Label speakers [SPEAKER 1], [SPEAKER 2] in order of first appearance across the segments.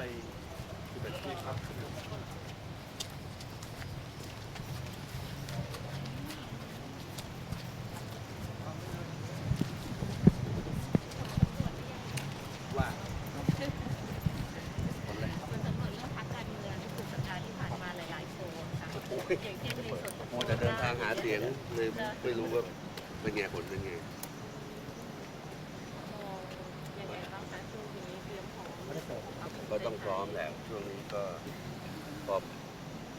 [SPEAKER 1] ดี๋ยวเล้วต้องไปปฏิบัติที่พักว่าคร
[SPEAKER 2] มันสำรวจเรื่องพักการเมืองที่สุดสัปดาห์ที่ผ่านมาหลายๆโพลค่ะ
[SPEAKER 1] โอ้ย
[SPEAKER 2] อย่างเช่นในส่วนของ
[SPEAKER 1] โมแต่เดินทางหาเสียงเลยไม่รู้ว่าเป็นไงผลเป็นไง
[SPEAKER 2] มองยังไงบ้างคะช่วงนี้เตรียมพร้อ ม
[SPEAKER 1] ก็ต้องพร้อมแหละช่วงนี้ก็พอ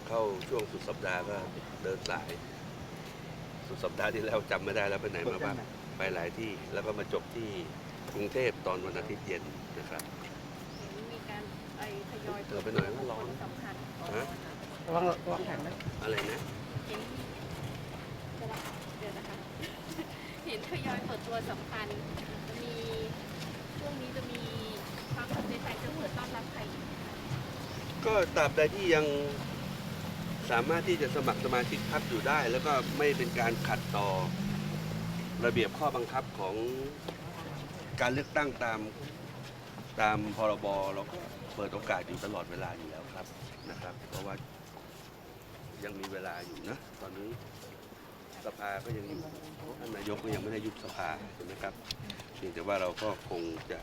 [SPEAKER 1] เข้าช่วงสุดสัปดาห์ก็เดินสาย สุดสัปดาห์ที่แล้วจำไม่ได้แล้วไปไหนมาบ้างไปหลายที่แล้วก็มาจบที่กรุงเทพตอนวันอาทิตย์เย็นนะครับ
[SPEAKER 2] มีการไปทยอย
[SPEAKER 1] เธอไปหน่อยก็ร้อน
[SPEAKER 2] สำคัญของ
[SPEAKER 1] ฮะ
[SPEAKER 3] ระวังระวังแข็งนะ
[SPEAKER 1] อะไรนะ
[SPEAKER 2] เห็นเดี๋ยวนะคะ เห็นทยอยเปิดตัวสำคัญจะมีช่วงนี้จะมี คภูมิใจจะเปิดต้อนรับใครอีก
[SPEAKER 1] ก็ตราบใดที่ยังสามารถที่จะสมัครสมาชิกพรรคอยู่ได้ แล้วก็ไม่เป็นการขัดต่อระเบียบข้อบังคับของการเลือกตั้งตามตามพรบเราก็เปิดโอกาสอยู่ตลอดเวลาอยู่แล้วครับนะครับ เพราะว่ายังมีเวลาอยู่นะตอนนี้สภาก็ยังอยู่ท่านนายกก็ยังไม่ได้ยุบสภาใช่ไหมครับเพียงแต่ว่าเราก็คงจะ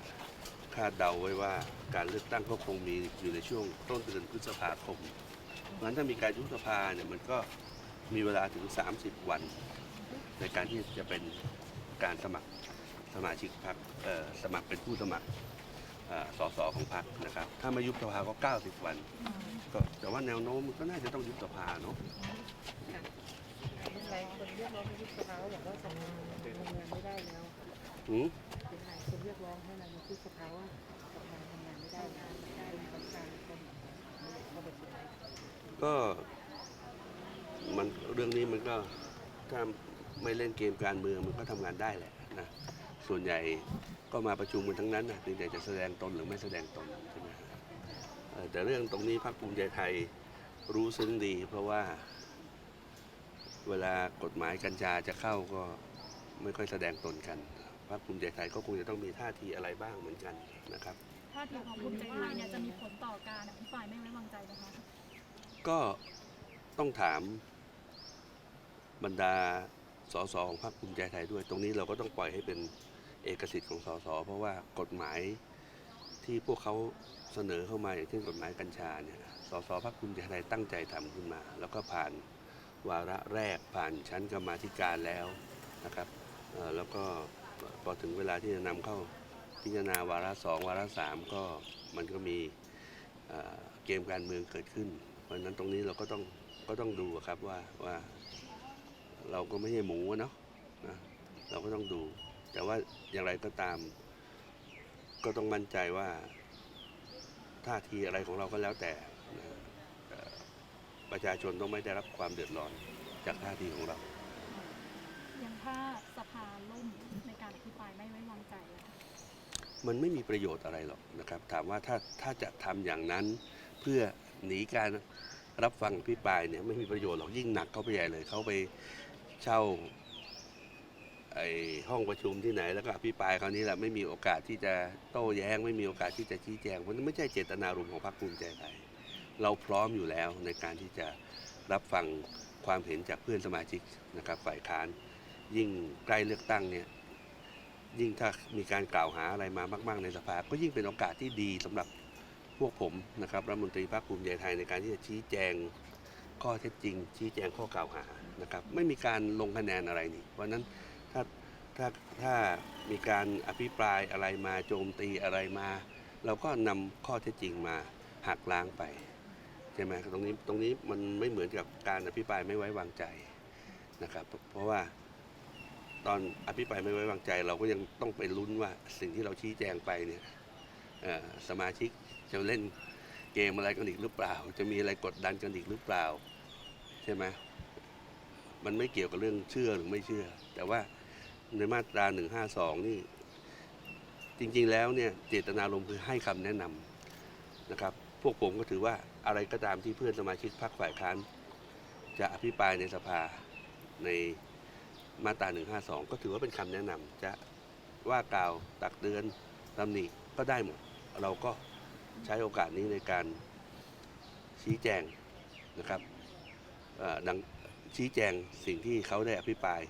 [SPEAKER 1] าดเดาไว้ว่าการเลือกตั้งก็คงมีอยู่ในช่วงต้นเดือนพฤษภาคมเพราะฉะนั้นถ้ามีการยุบสภาเนี่ยมันก็มีเวลาถึง 30 วัน ในการที่จะเป็นการสมัครสมาชิกพรรคเอ่อสมัครเป็นผู้สมัครเอ่อสสของพรรคนะครับ ถ้ามายุบสภาก็ 90 วัน ก็แต่ว่าแนวโน้มมันก็น่าจะต้องยุบสภาเนาะ
[SPEAKER 3] หลายคนเรียกร้องให้ยุบสภาว่าบอกว่าทำงานทำงานไม่ได้แล้ว เป็นหลายคนเรียกร้องให้นายกยุบสภาว่าทำงานทำงานไม่ได้แล้วไม่ได้เป็นของการคนระบบสุดท้าย
[SPEAKER 1] ก็มันเรื่องนี้มันก็ถ้าไม่เล่นเกมการเมืองมันก็ทำงานได้แหละนะส่วนใหญ่ก็มาประชุมกันทั้งนั้นนะเพียงแต่จะแสดงตนหรือไม่แสดงตนใช่ไหมฮะเอ่อแต่เรื่องตรงนี้พรรคภูมิใจไทยรู้ซึ้งดี เพราะว่าเวลากฎหมายกัญชาจะเข้าก็ไม่ค่อยแสดงตนกัน พรรคภูมิใจไทยก็คงจะต้องมีท่าทีอะไรบ้างเหมือนกันนะครับ
[SPEAKER 4] ท่าทีของภูมิใจไทยเนี่ยจะมีผลต่อการอภิปรายไม่ไว้วางใจนะคะ
[SPEAKER 1] ก็ต้องถามบรรดาสสของพรรคภูมิใจไทยด้วย ตรงนี้เราก็ต้องปล่อยให้เป็นเอกสิทธิ์ของสสเพราะว่ากฎหมายที่พวกเขาเสนอเข้ามาอย่างเช่นกฎหมายกัญชาเนี่ยสสพรรคภูมิใจไทยตั้งใจทำขึ้นมา แล้วก็ผ่านวาระแรกผ่านชั้นกรรมาธิการแล้วนะครับเอ่อแล้วก็ พอถึงเวลาที่จะนำเข้าพิจารณาวาระสองวาระสามก็มันก็มีเกมการเมืองเกิดขึ้น เพราะฉะนั้นตรงนี้เราก็ต้องก็ต้องดูครับว่าว่าเราก็ไม่ใช่หมูเนาะนะเราก็ต้องดู แต่ว่าอย่างไรก็ตาม ก็ต้องมั่นใจว่าท่าทีอะไรของเราก็แล้วแต่นะประชาชนต้องไม่ได้รับความเดือดร้อนจากท่าทีของเรา
[SPEAKER 4] ย่างถ้าสภาล่มในการอภิปรายไม่ไว้วางใจ
[SPEAKER 1] มันไม่มีประโยชน์อะไรหรอกนะครับ ถามว่าถ้าถ้าจะทำอย่างนั้นเพื่อหนีการรับฟังอภิปรายเนี่ยไม่มีประโยชน์หรอกยิ่งหนักเข้าไปใหญ่เลยเขาไปเช่าไอ้ห้องประชุมที่ไหนแล้วก็อภิปรายคราวนี้แหละไม่มีโอกาสที่จะโต้แย้ง ไม่มีโอกาสที่จะชี้แจงมันไม่ใช่เจตนารมณ์ของพรรคภูมิใจไทยเราพร้อมอยู่แล้วในการที่จะรับฟังความเห็นจากเพื่อนสมาชิกนะครับฝ่ายค้าน ยิ่งใกล้เลือกตั้งเนี่ยยิ่งถ้ามีการกล่าวหาอะไรมามาก ๆ ในสภา ก็ยิ่งเป็นโอกาสที่ดีสำหรับพวกผมนะครับรัฐมนตรีภาคภูมิใจไทยในการที่จะชี้แจงข้อเท็จจริง ชี้แจงข้อกล่าวหานะครับไม่มีการลงคะแนนอะไรนี่เพราะนั้นถ้าถ้าถ้ามีการอภิปรายอะไรมาโจมตีอะไรมา เราก็นำข้อเท็จจริงมาหักล้างไปใช่ไหมตรงนี้ตรงนี้มันไม่เหมือนกับการอภิปรายไม่ไว้วางใจนะครับเพราะว่า ตอนอภิปรายไม่ไว้วางใจ เราก็ยังต้องไปลุ้นว่าสิ่งที่เราชี้แจงไปเนี่ยสมาชิกจะเล่นเกมอะไรกันอีกหรือเปล่า จะมีอะไรกดดันกันอีกหรือเปล่า ใช่ไหมมันไม่เกี่ยวกับเรื่องเชื่อหรือไม่เชื่อ แต่ว่าในมาตรา 152 นี่ จริงๆแล้วเนี่ยเจตนารมณ์คือให้คำแนะนำนะครับ พวกผมก็ถือว่าอะไรก็ตามที่เพื่อนสมาชิกพรรคฝ่ายค้านจะอภิปรายในสภาใน มาตรา 152 ก็ถือว่าเป็นคำแนะนำจะว่ากล่าวตักเตือนตำหนิก็ได้หมด เราก็ใช้โอกาสนี้ในการชี้แจงนะครับดังชี้แจงสิ่งที่เขาได้อภิปราย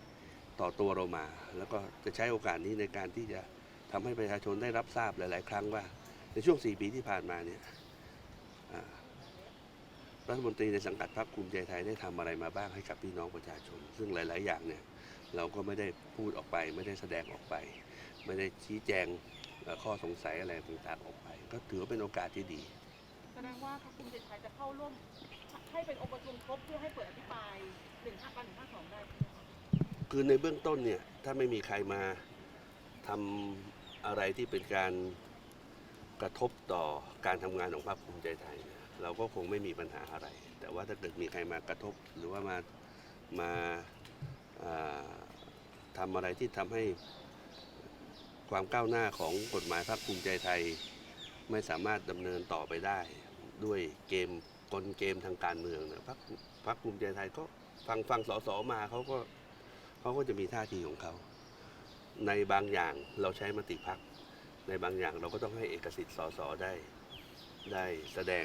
[SPEAKER 1] ต่อตัวเรามา แล้วก็จะใช้โอกาสนี้ในการที่จะทำให้ประชาชนได้รับทราบหลาย ๆ ครั้งว่า ในช่วง 4 ปีที่ผ่านมาเนี่ยรัฐมนตรีในสังกัดพรรคภูมิใจไทยได้ทำอะไรมาบ้างให้กับพี่น้องประชาชน ซึ่งหลาย ๆ อย่างเนี่ย เราก็ไม่ได้พูดออกไป ไม่ได้แสดงออกไป ไม่ได้ชี้แจงเอ่อข้อสงสัยอะไรต่างๆออกไป ก็ถือว่าเป็นโอกาสที่ดี
[SPEAKER 3] แสดงว่าพรรคภูมิใจไทยจะเข้าร่วมให้เป็นองค์ประชุมครบเพื่อให้เปิดอภิปรายหนึ่งห้าปันหนึ่งห้าสองได้ใช่ไหมคะ
[SPEAKER 1] คือในเบื้องต้นเนี่ยถ้าไม่มีใครมาทำอะไรที่เป็นการกระทบต่อการทำงานของพรรคภูมิใจไทยเนี่ยเราก็คงไม่มีปัญหาอะไร แต่ว่าถ้าเกิดมีใครมากระทบหรือว่ามามาอ่า ทำอะไรที่ทำให้ความก้าวหน้าของกฎหมายพรรคภูมิใจไทย ไม่สามารถดำเนินต่อไปได้ ด้วยเกมกลเกมทางการเมืองนี่ยพรรคพรรคภูมิใจไทยก็ฟังฟังสสมาเขาก็เขาก็จะมีท่าทีของเขา ในบางอย่างเราใช้มติพัก ในบางอย่างเราก็ต้องให้เอกสิทธิ์สสได้ ได้แสดง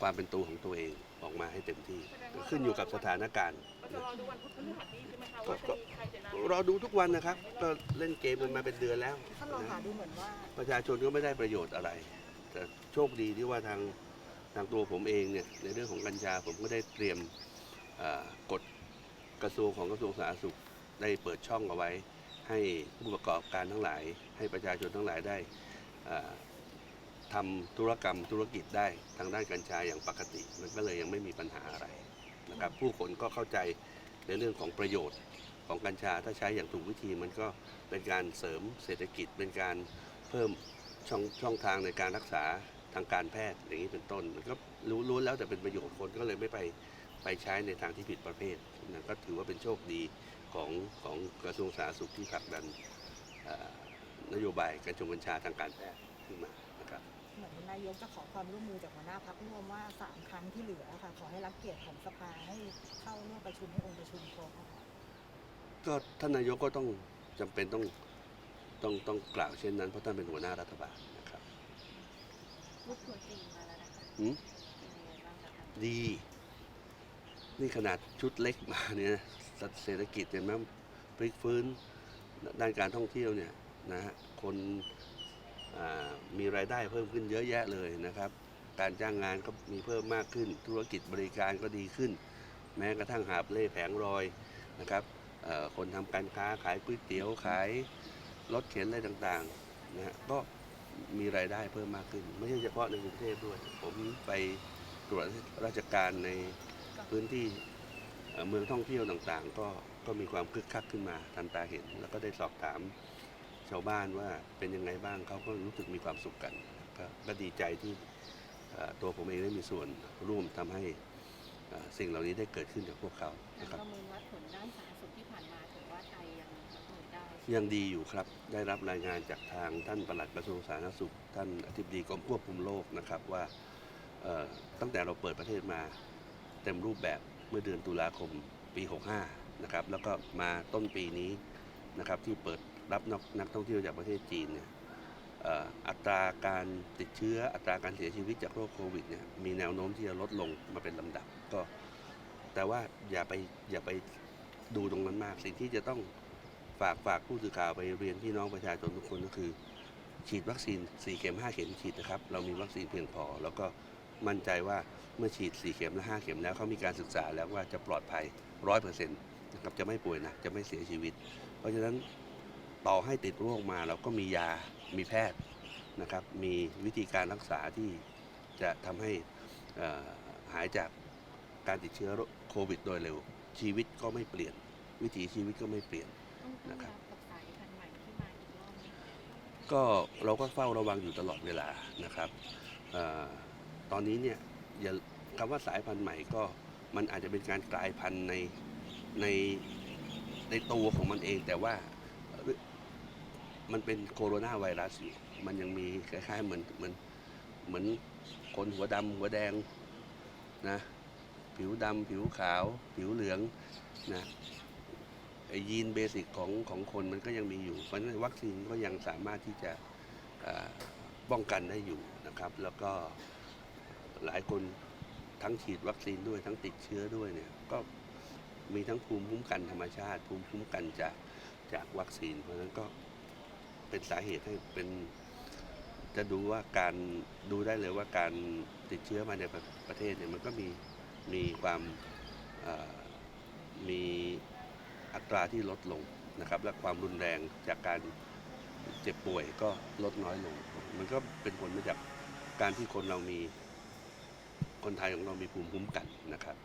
[SPEAKER 1] ความเป็นตัวของตัวเอง ออกมาให้เต็มที่ ขึ้นอยู่กับสถานการณ์
[SPEAKER 3] ก็จะรอดูวันพุธพฤหัสนี้ใช่ไหมคะว่าจะมีใครจะนำ
[SPEAKER 1] รอดูทุกวันนะครับ ก็เล่นเกมกันมาเป็นเดือนแล้ว
[SPEAKER 3] ท่านรองค่ะดูเหมือนว่า
[SPEAKER 1] ประชาชนก็ไม่ได้ประโยชน์อะไร แต่โชคดีที่ว่าทางทางตัวผมเองเนี่ยในเรื่องของกัญชาผมก็ได้เตรียมเอ่อกฎกระทรวงของกระทรวงสาธารณสุขได้เปิดช่องเอาไว้ ให้ผู้ประกอบการทั้งหลาย ให้ประชาชนทั้งหลายได้เอ่อ ทำธุรกรรมธุรกิจได้ทางด้านกัญชาอย่างปกติ มันก็เลยยังไม่มีปัญหาอะไรนะครับผู้คนก็เข้าใจในเรื่องของประโยชน์ของกัญชาถ้าใช้อย่างถูกวิธีมันก็เป็นการเสริมเศรษฐกิจ เป็นการเพิ่มช่องช่องทางในการรักษาทางการแพทย์อย่างนี้เป็นต้นมันก็รู้รู้แล้วแต่เป็นประโยชน์คนก็เลยไม่ไปไปใช้ในทางที่ผิดประเภทนะก็ถือว่าเป็นโชคดีของของกระทรวงสาธารณสุขที่ผลักดันเอ่อนโยบายการชงกัญชาทางการแพทย์ขึ้นมา นะครับ
[SPEAKER 5] เหมือนนายกจะขอความร่วมมือจากหัวหน้าพักร่วมว่าสามครั้งที่เหลือค่ะ ขอให้รับเกียรติของสภาให้เข้าร่วมประชุมให้องค์ประชุมครบอะค่ะ
[SPEAKER 1] ก็ท่านนายกก็ต้องจำเป็นต้องต้องต้องกล่าวเช่นนั้นเพราะท่านเป็นหัวหน้ารัฐบาลนะครับ
[SPEAKER 2] รูปทัวร์จีนมาแล้วนะคะ
[SPEAKER 1] หืม
[SPEAKER 2] เป็นยังไงบ้างคะท่าน
[SPEAKER 1] ดี นี่ขนาดชุดเล็กมาเนี่ยนะเศรษฐกิจเห็นไหมพลิกฟื้นด้านการท่องเที่ยวเนี่ยนะฮะคนอ่า มีรายได้เพิ่มขึ้นเยอะแยะเลยนะครับ การจ้างงานก็มีเพิ่มมากขึ้น ธุรกิจบริการก็ดีขึ้น แม้กระทั่งหาบเล่แผงรอยนะครับคนทำการค้าขายก๋วยเตี๋ยวขายรถเข็นอะไรต่างๆนะก็มีรายได้เพิ่มมากขึ้น ไม่ใช่เฉพาะในกรุงเทพด้วย ผมไปตรวจราชการในพื้นที่เมืองท่องเที่ยวต่างๆ ก็ก็มีความคึกคักขึ้นมาทันตาเห็น แล้วก็ได้สอบถาม ชาวบ้านว่าเป็นยังไงบ้างเขาก็รู้สึกมีความสุขกันก็ก็ดีใจที่เอ่อตัวผมเองได้มีส่วนร่วมทำให้เอ่อสิ่งเหล่านี้ได้เกิดขึ้นกับพวกเขา
[SPEAKER 2] การ
[SPEAKER 1] นะครับ
[SPEAKER 2] ประเมินวัดผลด้านสาธารณสุขที่ผ่านมาถือว่าไทยยังรับมือได้ใช่ไหม
[SPEAKER 1] ยังดีอยู่ครับ ได้รับรายงานจากทางท่านปลัดกระทรวงสาธารณสุข ท่านอธิบดีกรมควบคุมโรคนะครับว่าเอ่อตั้งแต่เราเปิดประเทศมาเต็มรูปแบบเมื่อเดือนตุลาคมปี 65 นะครับ แล้วก็มาต้นปีนี้นะครับที่เปิด รับนักนักท่องเที่ยวจากประเทศจีนเนี่ยอัตราการติดเชื้ออัตราการเสียชีวิตจากโรคโควิดเนี่ยมีแนวโน้มที่จะลดลงมาเป็นลำดับก็ แต่ว่าอย่าไปอย่าไปดูตรงนั้นมาก สิ่งที่จะต้องฝากฝากผู้สื่อข่าวไปเรียนพี่น้องประชาชนทุกคนก็คือ ฉีดวัคซีน 4 เข็ม 5 เข็มฉีดนะครับ เรามีวัคซีนเพียงพอ แล้วก็มั่นใจว่าเมื่อฉีด 4 เข็มและ 5 เข็มแล้วเขามีการศึกษาแล้วว่าจะปลอดภัย 100%นะครับจะไม่ป่วยนะจะไม่เสียชีวิต เพราะฉะนั้น ต่อให้ติดโรคมาเราก็มียา มีแพทย์นะครับ มีวิธีการรักษาที่จะทำให้เอ่อหายจากการติดเชื้อโควิดโดยเร็ว ชีวิตก็ไม่เปลี่ยน วิถีชีวิตก็ไม่เปลี่ยน
[SPEAKER 2] ต้องต้อ
[SPEAKER 1] นะ
[SPEAKER 2] ง
[SPEAKER 1] ครับ
[SPEAKER 2] รับกับสายพันธุ์ใหม่ที่มาอีกรอบไหมคะ
[SPEAKER 1] ก็เราก็เฝ้าระวังอยู่ตลอดเวลานะครับเออตอนนี้เนี่ยอย่าคำว่าสายพันธุ์ใหม่ก็มันอาจจะเป็นการกลายพันธุ์ในในในตัวของมันเองแต่ว่าเอ่อ มันเป็นโคโรนาไวรัสอยู่ มันยังมีคล้ายๆเหมือนเหมือนเหมือนคนหัวดำหัวแดงนะผิวดำผิวขาว ผิวเหลืองนะไอยีนเบสิกของของคนมันก็ยังมีอยู่ เพราะฉะนั้นวัคซีนก็ยังสามารถที่จะป้องกันได้อยู่นะครับ แล้วก็หลายคนทั้งฉีดวัคซีนด้วยทั้งติดเชื้อด้วยเนี่ยก็มีทั้งภูมิคุ้มกันธรรมชาติ ภูมิคุ้มกันจากจากวัคซีน เพราะฉะนั้นก็ เป็นสาเหตุให้เป็นจะดูว่าการดูได้เลยว่าการติดเชื้อมาในประประเทศเนี่ยมันก็มีมีความมีอัตราที่ลดลงนะครับ และความรุนแรงจากการเจ็บป่วยก็ลดน้อยลง มันก็เป็นผลมาจากการที่คนเรามีคนไทยของเรามีภูมิคุ้มกันนะครับ